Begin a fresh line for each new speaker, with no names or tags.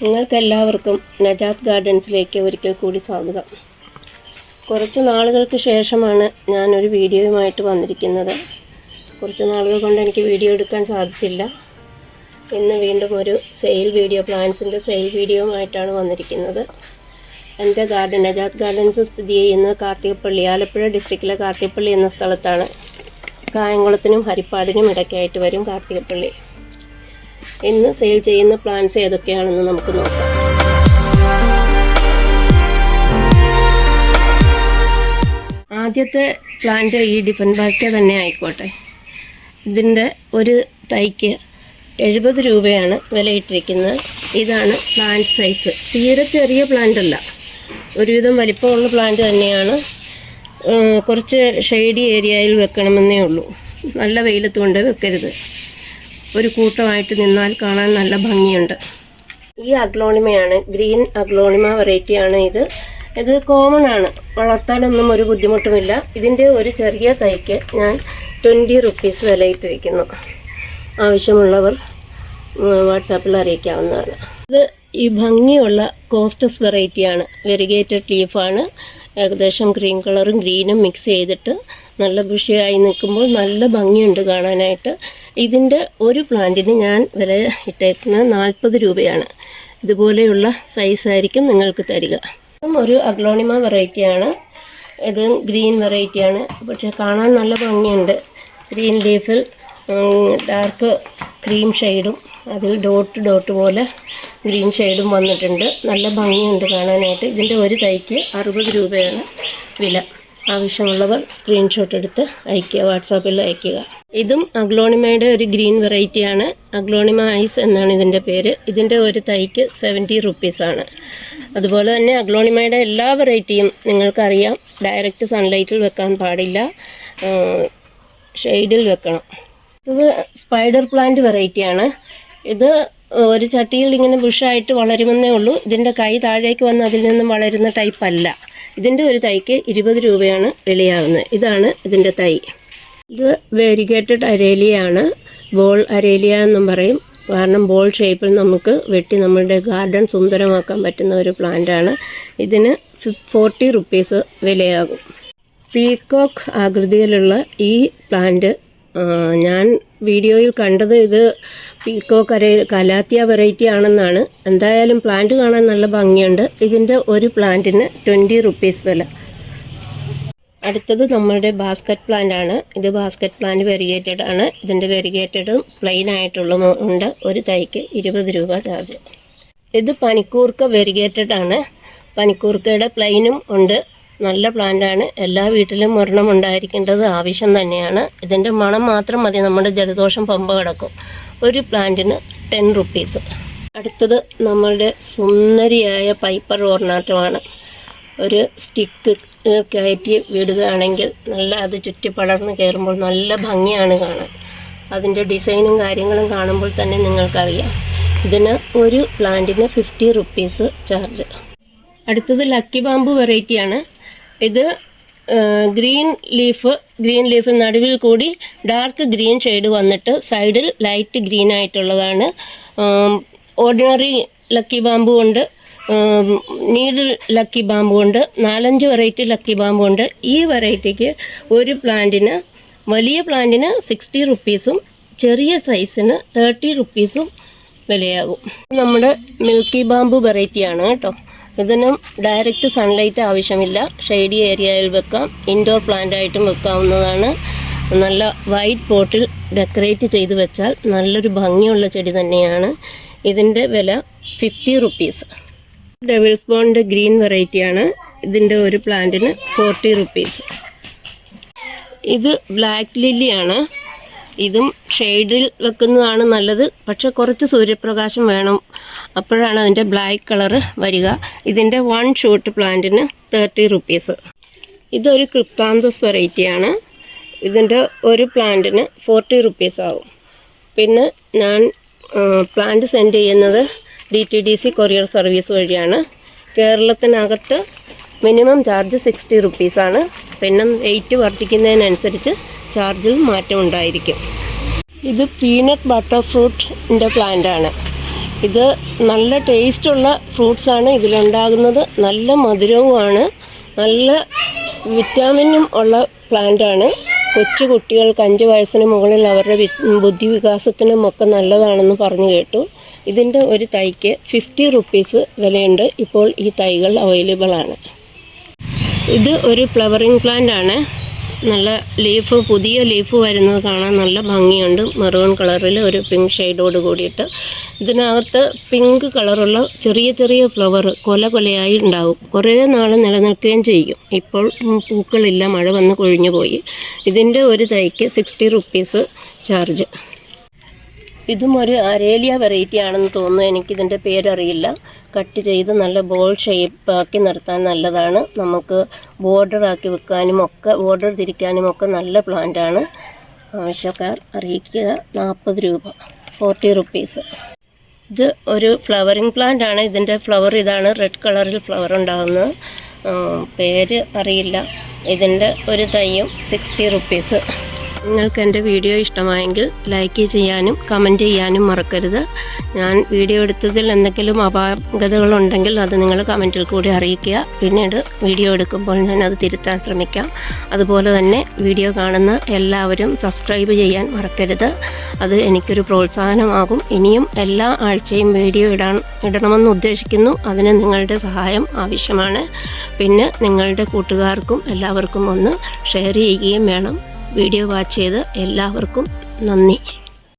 നിങ്ങൾക്കെല്ലാവർക്കും നജാത്ത് ഗാർഡൻസിലേക്ക് ഒരിക്കൽ കൂടി സ്വാഗതം. കുറച്ച് നാളുകൾക്ക് ശേഷമാണ് ഞാനൊരു വീഡിയോയുമായിട്ട് വന്നിരിക്കുന്നത്. കുറച്ച് നാളുകൾ കൊണ്ട് എനിക്ക് വീഡിയോ എടുക്കാൻ സാധിച്ചില്ല. ഇന്ന് വീണ്ടും ഒരു സെയിൽ വീഡിയോ പ്ലാന്റ്സിന്റെ സെയിൽ വീഡിയോയുമായിട്ടാണ് വന്നിരിക്കുന്നത്. എന്റെ ഗാർഡൻ നജാത്ത് ഗാർഡൻസ് സ്ഥിതി ചെയ്യുന്നത് കാർത്തികപ്പള്ളി ആലപ്പുഴ ഡിസ്ട്രിക്റ്റിലെ കാർത്തികപ്പള്ളി എന്ന സ്ഥലത്താണ്. കായംകുളത്തിനും ഹരിപ്പാടിനും ഇടയ്ക്കായിട്ട് വരും കാർത്തികപ്പള്ളി. ഇന്ന് സെയിൽ ചെയ്യുന്ന പ്ലാൻസ് ഏതൊക്കെയാണെന്ന് നമുക്ക് നോക്കാം. ആദ്യത്തെ പ്ലാന്റ് ഈ ഡിഫൻ ബാക്ക തന്നെ ആയിക്കോട്ടെ. ഇതിന്റെ ഒരു തൈക്ക് എഴുപത് രൂപയാണ് വിലയിട്ടിരിക്കുന്നത് ഇതാണ് പ്ലാന്റ് സൈസ് തീരെ ചെറിയ പ്ലാന്റ് അല്ല. ഒരുവിധം വലിപ്പമുള്ള പ്ലാന്റ് തന്നെയാണ്. കുറച്ച് ഷെയ്ഡി ഏരിയയിൽ വെക്കണമെന്നേ ഉള്ളൂ. നല്ല വെയിലത്ത് കൊണ്ട് വെക്കരുത്. ഒരു കൂട്ടമായിട്ട് നിന്നാൽ കാണാൻ നല്ല ഭംഗിയുണ്ട്. ഈ അഗ്ലോണിമയാണ് ഗ്രീൻ അഗ്ലോണിമ വെറൈറ്റിയാണ് ഇത്. ഇത് കോമൺ ആണ്. വളർത്താനൊന്നും ഒരു ബുദ്ധിമുട്ടുമില്ല. ഇതിന്റെ ഒരു ചെറിയ തൈക്ക് ഞാൻ ട്വന്റി റുപ്പീസ് വിലയിട്ടിരിക്കുന്നു ആവശ്യമുള്ളവർ വാട്സാപ്പിൽ അറിയിക്കാവുന്നതാണ്. ഇത് ഈ ഭംഗിയുള്ള കോസ്റ്റസ് വെറൈറ്റിയാണ്. വെരിഗേറ്റഡ് ലീഫാണ്. ഏകദേശം ഗ്രീൻ കളറും ഗ്രീനും മിക്സ് ചെയ്തിട്ട് നല്ല കൃഷിയായി നിൽക്കുമ്പോൾ നല്ല ഭംഗിയുണ്ട് കാണാനായിട്ട്. ഇതിന്റെ ഒരു പ്ലാന്റിന് ഞാൻ വില ഇട്ടേക്കുന്നത് നാൽപ്പത് രൂപയാണ്. ഇതുപോലെയുള്ള സൈസായിരിക്കും നിങ്ങൾക്ക് തരിക. ഒരു അഗ്ലോണിമ വെറൈറ്റിയാണ് ഇത് ഗ്രീൻ വെറൈറ്റിയാണ് പക്ഷേ കാണാൻ നല്ല ഭംഗിയുണ്ട്. ഗ്രീൻ ലീഫിൽ ഡാർക്ക് ക്രീം ഷെയ്ഡും അതിൽ ഡോട്ട് ഡോട്ട് പോലെ ഗ്രീൻ ഷെയ്ഡും വന്നിട്ടുണ്ട്. നല്ല ഭംഗിയുണ്ട് കാണാനായിട്ട്. ഇതിന്റെ ഒരു തൈക്ക് അറുപത് രൂപയാണ് വില. ആവശ്യമുള്ളവർ സ്ക്രീൻഷോട്ട് എടുത്ത് അയക്കുക വാട്സാപ്പിൽ അയക്കുക ഇതും അഗ്ലോണിമയുടെ ഒരു ഗ്രീൻ വെറൈറ്റിയാണ് അഗ്ലോണിമ ഐസ് എന്നാണ് ഇതിന്റെ പേര്. ഇതിന്റെ ഒരു തൈക്ക് സെവന്റി റുപ്പീസാണ് അതുപോലെ തന്നെ അഗ്ലോണിമയുടെ എല്ലാ വെറൈറ്റിയും നിങ്ങൾക്കറിയാം. ഡയറക്റ്റ് സൺലൈറ്റിൽ വെക്കാൻ പാടില്ല. ഷെയ്ഡിൽ വെക്കണം. ഇത് സ്പൈഡർ പ്ലാന്റ് വെറൈറ്റിയാണ് ഇത് ഒരു ചട്ടിയിൽ ഇങ്ങനെ ബുഷായിട്ട് വളരുമെന്നേ ഉള്ളൂ. ഇതിന്റെ കൈ താഴേക്ക് വന്ന് അതിൽ നിന്നും വളരുന്ന ടൈപ്പ് അല്ല. ഇതിന്റെ ഒരു തൈക്ക് ഇരുപത് രൂപയാണ് വിലയാവുന്നത്. ഇതാണ് ഇതിന്റെ തൈ. ഇത് വേരിഗേറ്റഡ് അരേലിയാണ്. ബോൾ അരേലിയ എന്നും പറയും. കാരണം ബോൾ ഷേപ്പിൽ നമുക്ക് വെട്ടി നമ്മളുടെ ഗാർഡൻ സുന്ദരമാക്കാൻ പറ്റുന്ന ഒരു പ്ലാന്റാണ് ഇതിന് ഫോർട്ടി റുപ്പീസ് വിലയാകും. പീക്കോക്ക് ആകൃതിയിലുള്ള ഈ പ്ലാന്റ് ഞാൻ വീഡിയോയിൽ കണ്ടത് ഇത് പീക്കോ കര കലാത്തിയ വെറൈറ്റി ആണെന്നാണ്. എന്തായാലും പ്ലാന്റ് കാണാൻ നല്ല ഭംഗിയുണ്ട്. ഇതിന്റെ ഒരു പ്ലാന്റിന് ട്വന്റി റുപ്പീസ് വില. അടുത്തത് നമ്മുടെ ബാസ്ക്കറ്റ് പ്ലാന്റ് ആണ്. ഇത് ബാസ്ക്കറ്റ് പ്ലാന്റ് വെരിഗേറ്റഡ് ആണ്. ഇതിന്റെ വെരിഗേറ്റഡും പ്ലെയിൻ ആയിട്ടുള്ള ഉണ്ട്. ഒരു തൈക്ക് ഇരുപത് രൂപ ചാർജ് ഇത് പനിക്കൂർക്ക വെരിഗേറ്റഡ് ആണ്. പനിക്കൂർക്കയുടെ പ്ലെയിനും ഉണ്ട്. നല്ല പ്ലാന്റ് ആണ്. എല്ലാ വീട്ടിലും ഒരെണ്ണം ഉണ്ടായിരിക്കേണ്ടത് ആവശ്യം തന്നെയാണ്. ഇതിന്റെ മണം മാത്രം മതി. നമ്മുടെ ജലദോഷം പമ്പ കിടക്കും. ഒരു പ്ലാന്റിന് ടെൻ റുപ്പീസ് അടുത്തത് നമ്മളുടെ സുന്ദരിയായ പൈപ്പർ ഓർണാറ്റമാണ് ഒരു സ്റ്റിക്ക് കയറ്റി വിടുകയാണെങ്കിൽ നല്ല അത് ചുറ്റി പടർന്ന് കയറുമ്പോൾ നല്ല ഭംഗിയാണ് കാണാൻ. അതിന്റെ ഡിസൈനും കാര്യങ്ങളും കാണുമ്പോൾ തന്നെ നിങ്ങൾക്കറിയാം. ഇതിന് ഒരു പ്ലാന്റിന് ഫിഫ്റ്റി റുപ്പീസ് ചാർജ് അടുത്തത് ലക്കി ബാമ്പു വെറൈറ്റിയാണ് ഇത് ഗ്രീൻ ലീഫ് ഗ്രീൻ ലീഫ് നടുവിൽ കൂടി ഡാർക്ക് ഗ്രീൻ ഷെയ്ഡ് വന്നിട്ട് സൈഡിൽ ലൈറ്റ് ഗ്രീൻ ആയിട്ടുള്ളതാണ്. ഓർഡിനറി ലക്കി ബാമ്പു ഉണ്ട് നീഡിൽ ലക്കി ബാമ്പു ഉണ്ട് നാലഞ്ച് വെറൈറ്റി ലക്കി ബാമ്പു ഉണ്ട്. ഈ വെറൈറ്റിക്ക് ഒരു പ്ലാന്റിന് വലിയ പ്ലാന്റിന് സിക്സ്റ്റി റുപ്പീസും ചെറിയ സൈസിന് തേർട്ടി റുപ്പീസും വിലയാകും. നമ്മുടെ മിൽക്കി ബാമ്പു വെറൈറ്റിയാണ് കേട്ടോ. ഇതിനും ഡയറക്റ്റ് സൺലൈറ്റ് ആവശ്യമില്ല. ഷെയ്ഡി ഏരിയയിൽ വെക്കാം. ഇൻഡോർ പ്ലാന്റ് ആയിട്ടും വെക്കാവുന്നതാണ്. നല്ല വൈറ്റ് പോട്ടിൽ ഡെക്കറേറ്റ് ചെയ്ത് വെച്ചാൽ നല്ലൊരു ഭംഗിയുള്ള ചെടി തന്നെയാണ്. ഇതിന്റെ വില ഫിഫ്റ്റി റുപ്പീസ് ഡെവിൾസ് ബോണിന്റെ ഗ്രീൻ വെറൈറ്റിയാണ് ഇതിന്റെ ഒരു പ്ലാന്റിന് ഫോർട്ടി റുപ്പീസ് ഇത് ബ്ലാക്ക് ലില്ലിയാണ് ഇതും ഷെയ്ഡിൽ വെക്കുന്നതാണ് നല്ലത്. പക്ഷെ കുറച്ച് സൂര്യപ്രകാശം വേണം. അപ്പോഴാണ് അതിന്റെ ബ്ലാക്ക് കളറ് വരിക. ഇതിന്റെ വൺ ഷൂട്ട് പ്ലാന്റിന് തേർട്ടി റുപ്പീസ്. ഇതൊരു ക്രിപ്താന്തസ് വെറൈറ്റിയാണ്. ഇതിന്റെ ഒരു പ്ലാന്റിന് ഫോർട്ടി റുപ്പീസ് ആകും പിന്നെ ഞാൻ പ്ലാന്റ് സെൻഡ് ചെയ്യുന്നത് D T D C courier service വഴിയാണ്. കേരളത്തിനകത്ത് മിനിമം ചാർജ് സിക്സ്റ്റി റുപ്പീസാണ് പിന്നെ വെയിറ്റ് വർദ്ധിക്കുന്നതിനനുസരിച്ച് ചാർജിൽ മാറ്റം ഉണ്ടായിരിക്കും. ഇത് പീനട്ട് ബട്ടർ ഫ്രൂട്ടിന്റെ പ്ലാന്റ് ആണ്. ഇത് നല്ല ടേസ്റ്റുള്ള ഫ്രൂട്ട്സാണ് ഇതിലുണ്ടാകുന്നത്. നല്ല മധുരവുമാണ്. നല്ല വിറ്റാമിനും ഉള്ള പ്ലാന്റ് ആണ്. കൊച്ചു കുട്ടികൾക്ക് അഞ്ച് വയസ്സിന് മുകളിൽ അവരുടെ ബുദ്ധി വികാസത്തിനും ഒക്കെ നല്ലതാണെന്ന് പറഞ്ഞു കേട്ടു. ഇതിന്റെ ഒരു തൈക്ക് ഫിഫ്റ്റി റുപ്പീസ് വിലയുണ്ട്. ഇപ്പോൾ ഈ തൈകൾ അവൈലബിൾ ആണ്. ഇത് ഒരു ഫ്ലവറിങ് പ്ലാന്റ് ആണ്. നല്ല ലീഫ് പുതിയ ലീഫ് വരുന്നത് കാണാൻ നല്ല ഭംഗിയുണ്ട്. മെറൂൺ കളറിൽ ഒരു പിങ്ക് ഷെയ്ഡോട് കൂടിയിട്ട്. ഇതിനകത്ത് പിങ്ക് കളറുള്ള ചെറിയ ചെറിയ ഫ്ലവർ കൊല കൊലയായി ഉണ്ടാവും. കുറേ നാൾ നിലനിൽക്കുകയും ചെയ്യും. ഇപ്പോൾ പൂക്കളില്ല മഴ വന്ന് കൊഴിഞ്ഞു പോയി ഇതിന്റെ ഒരു തൈക്ക് സിക്സ്റ്റി റുപ്പീസ് ചാർജ്. ഇതും ഒരു അരേലിയ വെറൈറ്റി ആണെന്ന് തോന്നുന്നു. എനിക്കിതിന്റെ പേരറിയില്ല. കട്ട് ചെയ്ത് നല്ല ബോൾ ഷേപ്പാക്കി നിർത്താൻ നല്ലതാണ്. നമുക്ക് ബോർഡർ ആക്കി വെക്കാനും ഒക്കെ ബോർഡർ തിരിക്കാനും ഒക്കെ നല്ല ആണ്. ആവശ്യക്കാർ അറിയിക്കുക. നാൽപ്പത് രൂപ. ഫോർട്ടി റുപ്പീസ് ഇത് ഒരു ഫ്ലവറിങ് പ്ലാന്റ് ആണ്. ഇതിന്റെ ഫ്ലവർ ഇതാണ്. റെഡ് കളറിൽ ഫ്ലവർ ഉണ്ടാകുന്നത് പേര് അറിയില്ല. ഇതിന്റെ ഒരു തൈയും സിക്സ്റ്റി റുപ്പീസ് നിങ്ങൾക്ക് എന്റെ വീഡിയോ ഇഷ്ടമായെങ്കിൽ ലൈക്ക് ചെയ്യാനും കമന്റ് ചെയ്യാനും മറക്കരുത്. ഞാൻ വീഡിയോ എടുത്തതിൽ എന്തെങ്കിലും അപാകതകളുണ്ടെങ്കിൽ അത് നിങ്ങൾ കമന്റിൽ കൂടി അറിയിക്കുക. പിന്നീട് വീഡിയോ എടുക്കുമ്പോൾ ഞാൻ അത് തിരുത്താൻ ശ്രമിക്കാം. അതുപോലെ തന്നെ വീഡിയോ കാണുന്ന എല്ലാവരും സബ്സ്ക്രൈബ് ചെയ്യാൻ മറക്കരുത്. അത് എനിക്കൊരു പ്രോത്സാഹനമാകും. ഇനിയും എല്ലാ ആഴ്ചയും വീഡിയോ ഇടാൻ ഇടണമെന്ന് ഉദ്ദേശിക്കുന്നു. അതിന് നിങ്ങളുടെ സഹായം ആവശ്യമാണ്. പിന്നെ നിങ്ങളുടെ കൂട്ടുകാർക്കും എല്ലാവർക്കും ഒന്ന് ഷെയർ ചെയ്യുകയും വേണം. വീഡിയോ വാച്ച് ചെയ്ത് എല്ലാവർക്കും നന്ദി.